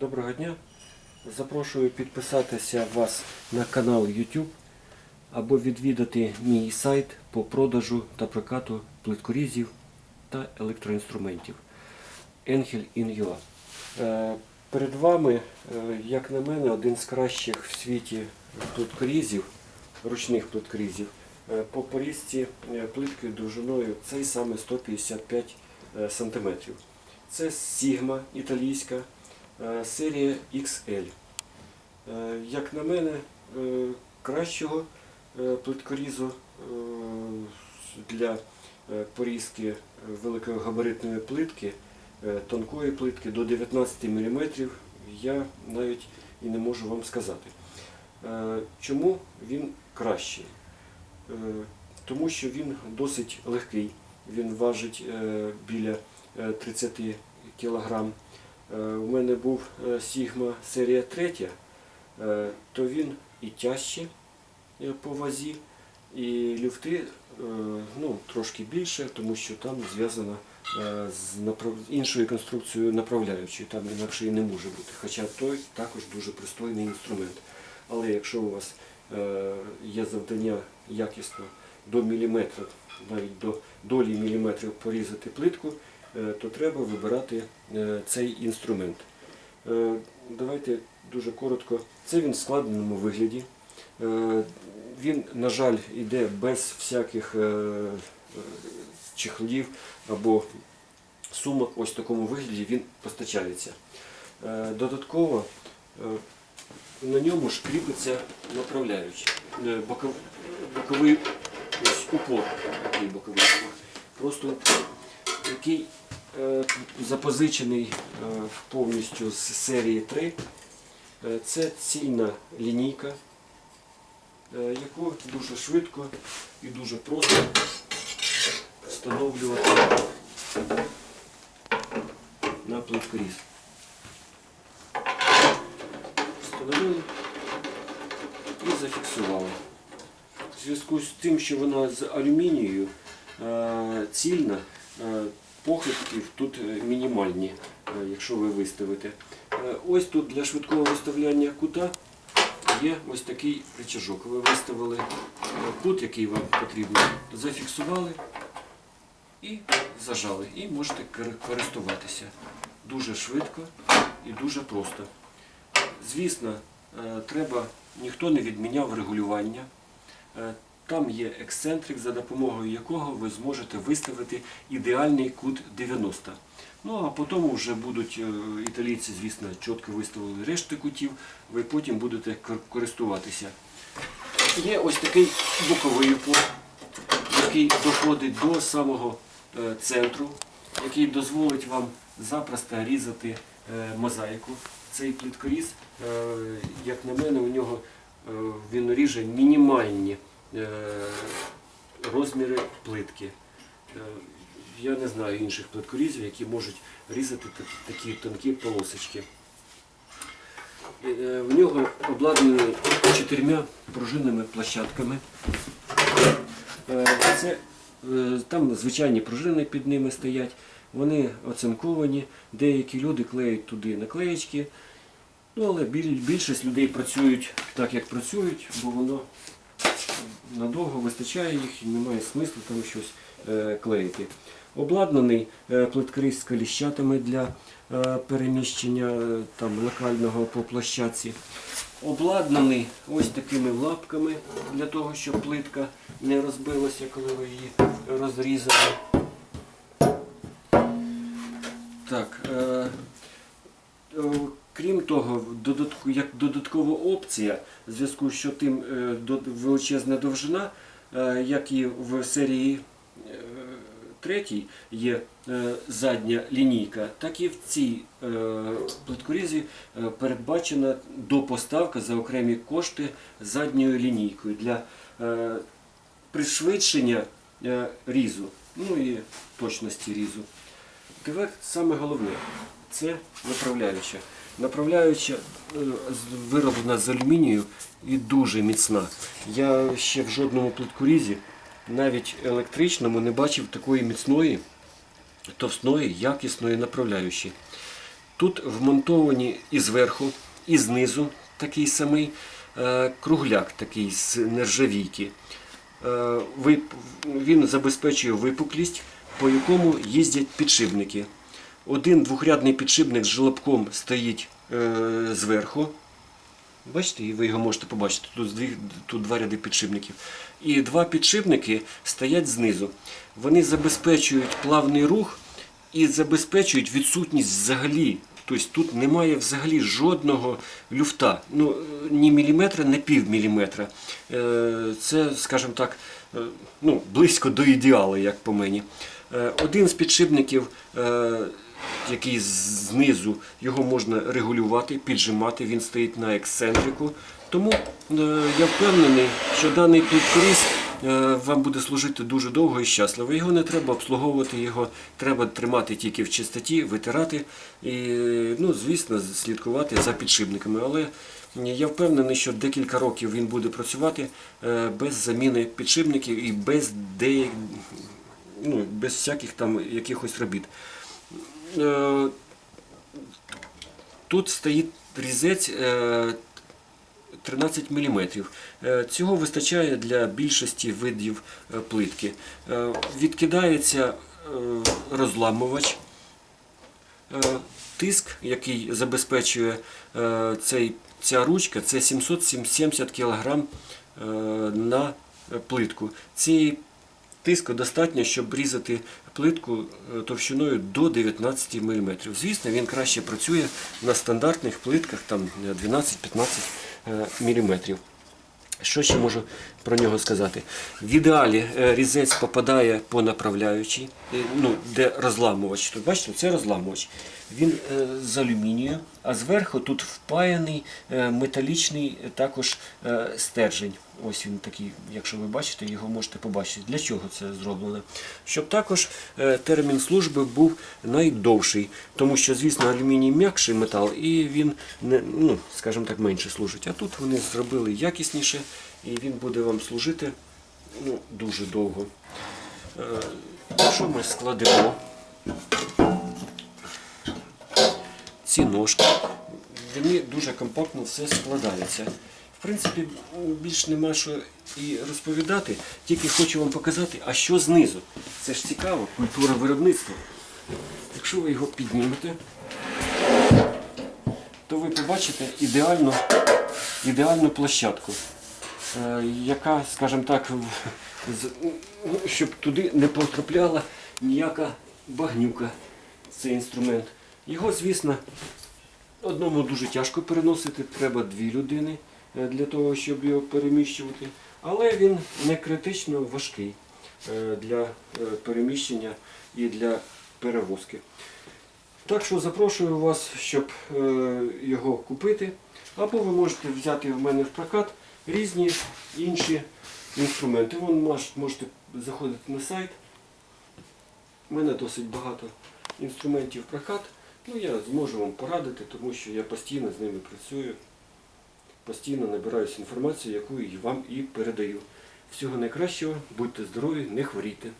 Доброго дня. Запрошую підписатися вас на канал YouTube або відвідати мій сайт по продажу та прокату плиткорізів та електроінструментів Angel in UA. Е, Перед вами, е, як на мене, один з кращих в світі плиткорізів, ручних плиткорізів. Е, По порізці плитки довжиною цей саме 155 см. Це Sigma італійська серія XL. Е, Як на мене, е, кращого е, плиткорізу е, для е, порізки великогабаритної плитки, е, тонкої плитки до 19 мм я навіть і не можу вам сказати. Е, Чому він кращий? Е, Тому що він досить легкий, він важить е, біля е, 30 кг. У мене був е, Sigma серія 3, е, то він і тяжче е, по вазі, і люфти е, ну, трошки більше, тому що там зв'язано е, з іншою конструкцією направляючої, там інакше і не може бути. Хоча той також дуже пристойний інструмент. Але якщо у вас е, є завдання якісно до міліметра, навіть до долі міліметрів порізати плитку, е, то треба вибирати е, цей інструмент. Е, Давайте дуже коротко. Це він в складеному вигляді. Е, Він, на жаль, йде без всяких е, е, чехлів або сумок. Ось в такому вигляді він постачається. Е, Додатково е, на ньому ж кріпиться направляючий. Е, Боковий ось упор. Боковий упор. Просто який е, запозичений е, повністю з серії 3. Е, Це цільна лінійка, яку дуже швидко і дуже просто встановлювати на плиткоріз. Встановили і зафіксували. В зв'язку з тим, що вона з алюмінію е, цільна, е, тут е, мінімальні, е, якщо ви виставите. Ось тут для швидкого виставляння кута є ось такий рычажок. Ви виставили кут, який вам потрібен, зафіксували і зажали. І можете користуватися дуже швидко і дуже просто. Звісно, треба, ніхто не відміняв регулювання. Там є ексцентрик, за допомогою якого ви зможете виставити ідеальний кут 90. Ну а потім вже будуть е, італійці, звісно, чітко виставили решти кутів, ви потім будете користуватися. Є ось такий боковий упор, який доходить до самого е, центру, який дозволить вам запросто різати е, мозаїку. Цей плиткоріз, е, як на мене, у нього він ріже мінімальні розміри плитки. Е, Я не знаю інших плиткорізів, які можуть різати такі тонкі полосочки. Е, В нього обладнаний чотирма пружинними площадками. Е, Це, е, там звичайні пружини під ними стоять, вони оцинковані, деякі люди клеють туди наклеєчки, ну, але більшість людей працюють так, як працюють, бо воно надовго вистачає їх і немає смислу там щось е, клеїти. Обладнаний е, з коліщатами для е, переміщення там, локального по площадці. Обладнаний ось такими лапками для того, щоб плитка не розбилася, коли ви її розрізали. Так, крім того, як додаткова опція, в зв'язку з тим е, величезна довжина, е, як і в серії е, третій є задня лінійка, так і в цій плиткорізі передбачена допоставка за окремі кошти задньою лінійкою для пришвидшення різу, ну і точності різу. Тепер саме головне це направляюча. Направляюча е, вироблена з алюмінію і дуже міцна. Я ще в жодному плиткорізі, навіть електричному, не бачив такої міцної, товстної, якісної направляючої. Тут вмонтовані і зверху, і знизу такий самий е, кругляк такий з нержавійки. Е, Він забезпечує випуклість, по якому їздять підшипники. Один двохрядний підшипник з желобком стоїть е, зверху. Бачите, і ви його можете побачити. Тут, дві, тут два ряди підшипників. І два підшипники стоять знизу. Вони забезпечують плавний рух і забезпечують відсутність взагалі. Тобто тут немає взагалі жодного люфта. Ну, ні міліметра, ні пів міліметра. Е, Це, скажімо так, е, ну, близько до ідеалу, як по мені. Е, Один з підшипників, який знизу, його можна регулювати, піджимати, він стоїть на ексцентрику. Тому е, я впевнений, що даний плиткоріз е, вам буде служити дуже довго і щасливо. Його не треба обслуговувати, його треба тримати тільки в чистоті, витирати і, ну, звісно, слідкувати за підшипниками. Але я впевнений, що декілька років він буде працювати е, без заміни підшипників і без деяких ну, без всяких там якихось робіт. Е, Тут стоїть різець е, 13 мм. Цього вистачає для більшості видів е, плитки. Е, Відкидається е, розламувач. Е, Тиск, який забезпечує е, цей, ця ручка, це 770 кг на плитку. Цієї тиску достатньо, щоб різати плитку е, товщиною до 19 мм. Звісно, він краще працює на стандартних плитках 12-15 мм. Що ще можу про нього сказати? В ідеалі е, різець попадає по направляючій, е, ну, де розламувач. Тут бачите, це розламувач. Він е, з алюмінію, а зверху тут впаяний металічний також стержень. Ось він такий, якщо ви бачите, його можете побачити. Для чого це зроблено? Щоб також термін служби був найдовший, тому що, звісно, алюміній м'якший метал і він ну, скажімо так, менше служить. А тут вони зробили якісніше і він буде вам служити ну, дуже довго. Е, Що ми складемо? Ці ножки. Вони дуже компактно все складаються. В принципі, більш нема що і розповідати, тільки хочу вам показати, а що знизу. Це ж цікаво, культура виробництва. Якщо ви його піднімете, то ви побачите ідеальну, ідеальну площадку, яка, скажімо так, щоб туди не потрапляла ніяка багнюка. Цей інструмент. Його, звісно, Одному дуже тяжко переносити, треба дві людини е, для того, щоб його переміщувати. Але він не критично важкий е, для е, переміщення і для перевозки. Так що запрошую вас, щоб е, його купити. Або ви можете взяти в мене в прокат різні інші інструменти. Вон можете заходити на сайт. У мене досить багато інструментів прокат. Ну, я зможу вам порадити, тому що я постійно з ними працюю, постійно набираюся інформацію, яку вам і передаю. Всього найкращого, будьте здорові, не хворійте.